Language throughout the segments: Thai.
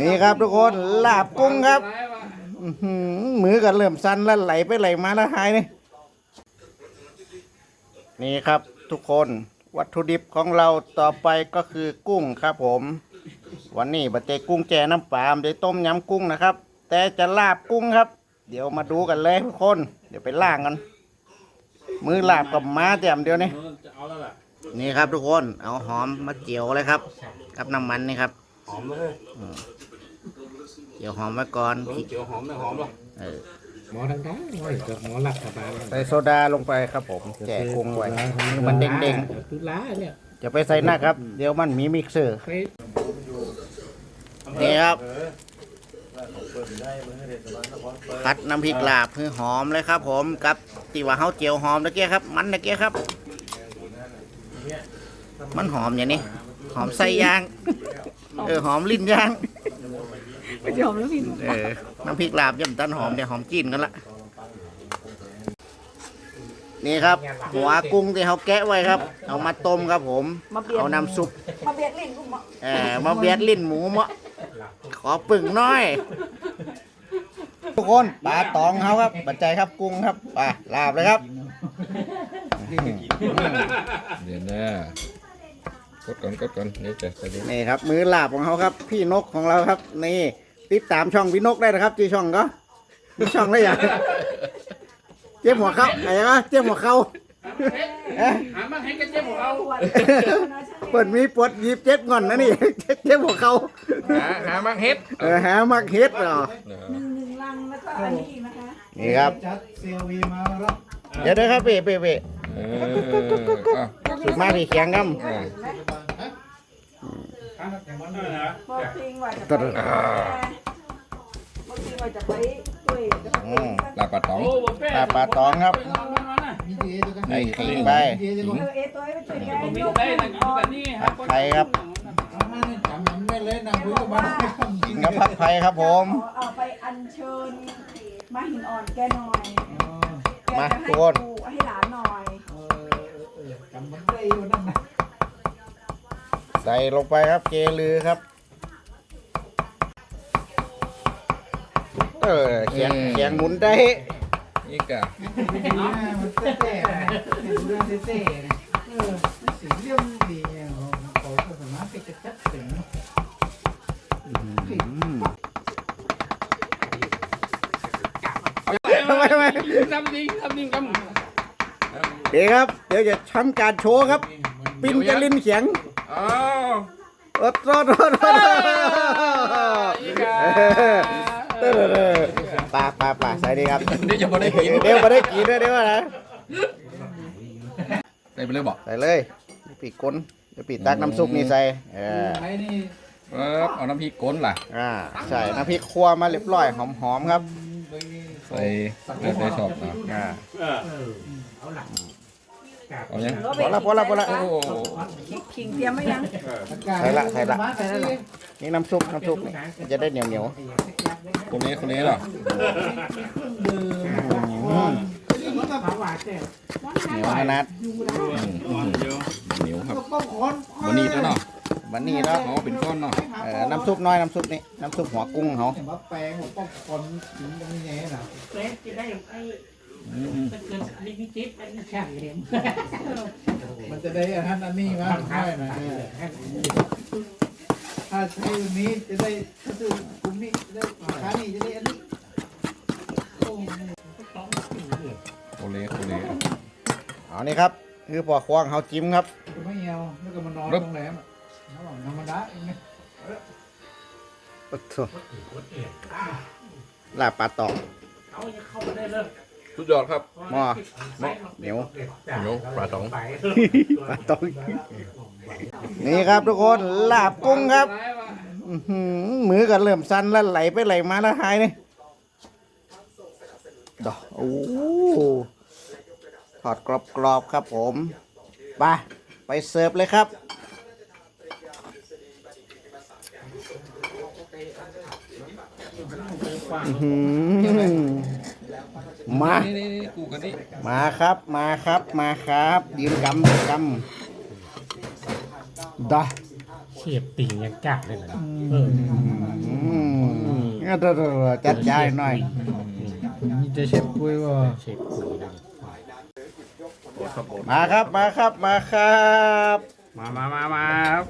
นี่ครับทุกคนลาบกุ้งครับอื้อหือมือกันเริ่มสั่นแล้วไหลไปไหลมาแล้วหายนี่นี่ครับทุกคนวัตถุดิบของเราต่อไปก็คือกุ้งครับผม วันนี้บะเจกุ้งแจน้ำปลาได้ต้มยำกุ้งนะครับ แต่จะลาบกุ้งครับ เดี๋ยวมาดูกันเลยทุกคน เดี๋ยวไปล่างกันมือลาบกับม้าแจ่มเดียวนี่ จะเอาแล้วล่ะ นี่ครับทุกคนเอาหอมมาเจียวเลยครับ กับน้ำมันนี่ครับ หอมเลยเจียวหอมไว้ก่อนเออเจียวหอมนะหอมหรอเออหมอดังๆไว้กับหมอหลักสบายใส่โซดาลงไปครับผม แจกกุ้งไว้มันเด้งๆตุลาเนี่ยๆจะไปใส่หน้าครับ เดี๋ยวมันมีมิกเซอร์ไปนี่ครับผัดน้ำพริกลาบคือหอมเลยครับ ผมกับตีว่าเฮาเจียวหอมตะเกียครับ มันตะเกียครับ มันหอมอย่างนี้หอมไส้ย่าง เออหอมลิ้นย่างไปยอมแล้วพี่เออน้ำพริกลาบย่ำตันหอมเดี๋ยวหอมจีนกันละนี่ครับ หัวกุ้งที่เขาแกะไว้ครับ เอามาต้มครับผมมาเบียดเอาน้ำซุปมาเบียดลิ้นกูมาเออมาเบียดลิ้นหมูมะขอปึ่งหน้อยทุกคนปลาตองเขาครับปัจจัยครับกุ้งครับไปลาบเลยครับ เดี๋ยวนะ กดก่อนกดก่อนเดี๋ยวจะจะดูนี่ครับ มือลาบของเขาครับ พี่นกของเราครับ นี่ติดตามช่องพี่นกได้นะครับที่ช่องก็ที่ช่องได้ยังเจ็บหัวเขาไอ้วะเจ็บหัวเขาเอ๊ะหามาให้กันเจ๊ของเราปวดเปิดมีปวดหยิบเจ็บก่อนนะนี่เจ็บหัวเขาหาหามักเฮ็ดเออหามักเฮ็ดเหรอหนึ่งหนึ่งลังแล้วก็อันนี้อีกนะคะนี่ครับจัดเซลวีมารับเดี๋ยวเดี๋ยวครับเป๊ะเป๊ะเป๊ะเอออะ สุดมาที่เขียงครับอะบอกจริงว่าจะไปบอกจริงว่าจะไปด้วยอืมลาบปลาตองโอ้ผมแป้ปลาปลาตองครับมีดีตัวกันไอ้ขิงไปดีตัวเออเอตัวไปช่วยแกผมมียกได้ขึ้นนะออกแบบนี้ผัดไทยครับมาเนี่ยจำมันได้เลยนะคุยกับมันกินกับผัดไทยครับผมเอาไปอัญเชิญมาหินอ่อนแกหน่อยแกมาจะให้ทุกคน ปูให้หลานหน่อย จำมันได้วันนั้นนะใส่ลงไปครับเกลือครับ เออเขียงเขียงหมุนได้นี่กะมันเต้ๆนะดูเรื่องเต้ๆนะเออสีเรื่องดีเนี่ยเขาก็สามารถไปจัดถึงทำไมทำไมทำดีทำดีท เดี๋ยวครับ เดี๋ยวจะทำการโชว์ครับ ปินจะลินเขียงอ้าวโอ้โหโทษโทษโทษเออปลาปลาปลาใส่ดีครับเดี๋ยวจะมาได้กินเดี๋ยวมาได้กินด้วยเดี๋ยวนะได้ไปเลยบอกใส่เลยปีกก้นเดี๋ยวปีตักน้ำซุปนี่ใส่เออเอาน้ำพริกก้นล่ะอ่าใส่น้ำพริกคั่วมาเรียบร้อยหอมๆครับ ใส่เลือดได้ชอบนะอ่า เอาหลังเอายังพอละพอละพอละโอ้โหขิงเตรียมไว้ยังนี่น้ำซุปน้ำซุปนี่มันจะได้เหนียวเหนียวคนนี้คนนี้เหรอมันก็ผาหวานแต่เหนียวขนาดอืมอืมเหนียวครับก็ป้องคนวันนี้ตัวเนาะวันนี้แล้วอ๋อเป็นก้อนเนาะเออน้ำซุปน้อยน้ำซุปนี่น้ำซุปหัวกุ้งเขา เห็นว่าแปลงของป้องคนถึงตรงนี้นะเฟสจะได้ไอ้อืมอืมเป็นเกินลิมิเต็ดอันนี้แค่เหลี่ยมมันจะได้อันนั้นอันนี้มาใช่นะถ้าใช้อันนี้จะได้ถ้าซื้อกลุ่มนี้จะได้ค้านี้จะได้อันนี้โอ้โคเลโคเลเอานี่ครับ คือปอกควางเขาจิ้มครับไม่เอาแล้วก็มานอนโรงแรมระหว่างธรรมดาเองนะโอ้โหลาบปลาตอกเอาอย่าเข้ามาได้เลย สุดยอดครับ หม้อเหนียวเหนียวปลาตอง ปลาตอกนี่ครับทุกคนลาบกุ้งครับอื้อหือมือกันเริ่มสั่นแล้วไหลไปไหลมาแล้วหายนี่ดอกโอ้โหทอดกรอบๆครับผมไปไปเสิร์ฟเลยครับ อื้อหือ มานี่นี่นี่กูกันนี่มาครับ มาครับ มาครับยืนกำยืนกำดะเฉียบติ่งยังกัดเลยนะเอออืมก็ต้องจัดย้ายหน่อยมีจะเชฟคุยว่าเช็คคุยเลยมาครับ มาครับ มาครับ มามามามาครับ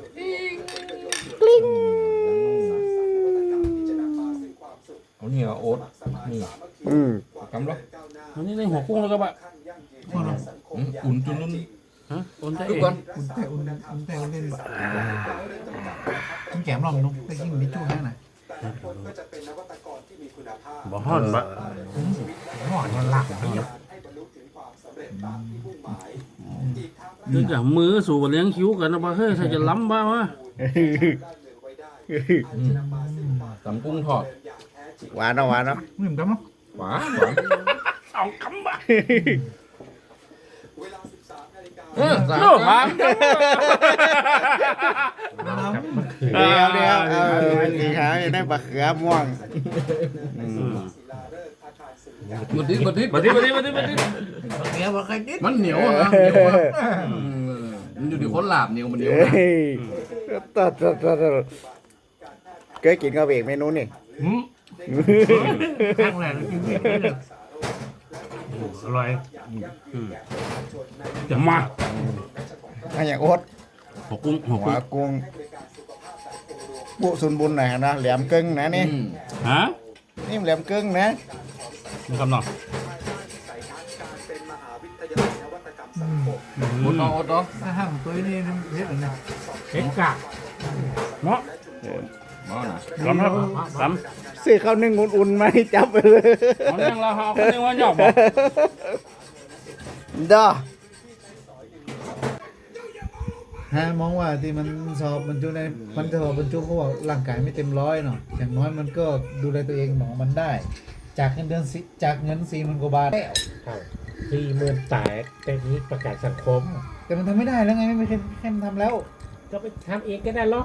เอานี่เอาโอ๊ตนี่อืม กำลังวันนี้ในหัวกุ้งแล้วก็บะอืมอุ่นจนนุ่นฮะคนไทยดูก่อนอุ่นแต่อุ่นอุ่นแต่อุ่นเล่นแบบคุณแกมลองนุ๊กไปกินมิจูแค่ไหนบ่ฮอนบะหวานมันหลักเยอะนึกจากมือสู่เลี้ยงคิ้วกันนะบ่เฮ้ยถ้าจะล้ำบ้าวะอืมตำกุ้งทอดหวานเนาะหวานเนาะมึงจำมั้ง หวานหวานเอาคำบะเออสามโน่ถามเดี๋ยวเดี๋ยวเออสีขาวจะได้บะเขือม่วงอืมมาดิมาดิมาดิมาดิมาดิมาดิเดี๋ยวว่าใครดิมันเหนียวอะนะเหนียวอะอืมมันอยู่ที่คนหลาบเหนียวมันเหนียวเฮ้นะยตัดตัดตัดตัดเคยกินกับเอกเมนูนี่ ครั้งแรกกินไม่ได้เลยอร่อยจะมาอันอย่างโอ๊ตหัวกุ้งหัวหัวกุ้งกุ้งปุสุนบุญหน่อยนะแหลมกึ่งนะนี่อืมฮะนี่แหลมกึ่งนะนี่คำนองโอ๊ตเนาะโอ๊ตเนาะอาหารตัวนี้เฮ็ดอะไรเช็คกะเนาะมาหน่ะล้ำครับล้ ซื้อข้าวนึ่งอุ่นๆมาให้จับไปเลยำเอาเรื่องเราเอาคนนึงว่าหยอกบ่ด้อฮะมองว่าที่มันสอบบรรจุในมันสอบบรรจุเขาบอกร่างกายไม่เต็มร้อยเนาะอย่างน้อยมันก็ดูแลตัวเองขอมันได้ จากเงินเดือนสิจากเงินสี่หมื่นกว่าบาทสี่หมื่นแตกแต่นี้ประกาศสังคม แต่มันทำไม่ได้แล้วไงไม่มีใครใครมันทำแล้ว ก็ไปทำเองก็ได้หรอ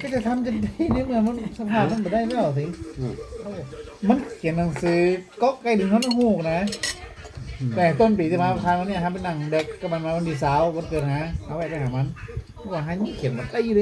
ก็จะทำจะได้ในเมื่อมันสภาพมันไม่ได้แล้วสิมันเขียนหนังสือก็ไกลถึงท่อนหูกนะ แต่ต้นปีที่มาพานวันเนี้ยครับเป็นหนังเด็กก็มันมาวันที่สาววันเกิดนะเอาไว้ไปหามันว่าให้มันเขียนมาได้เลย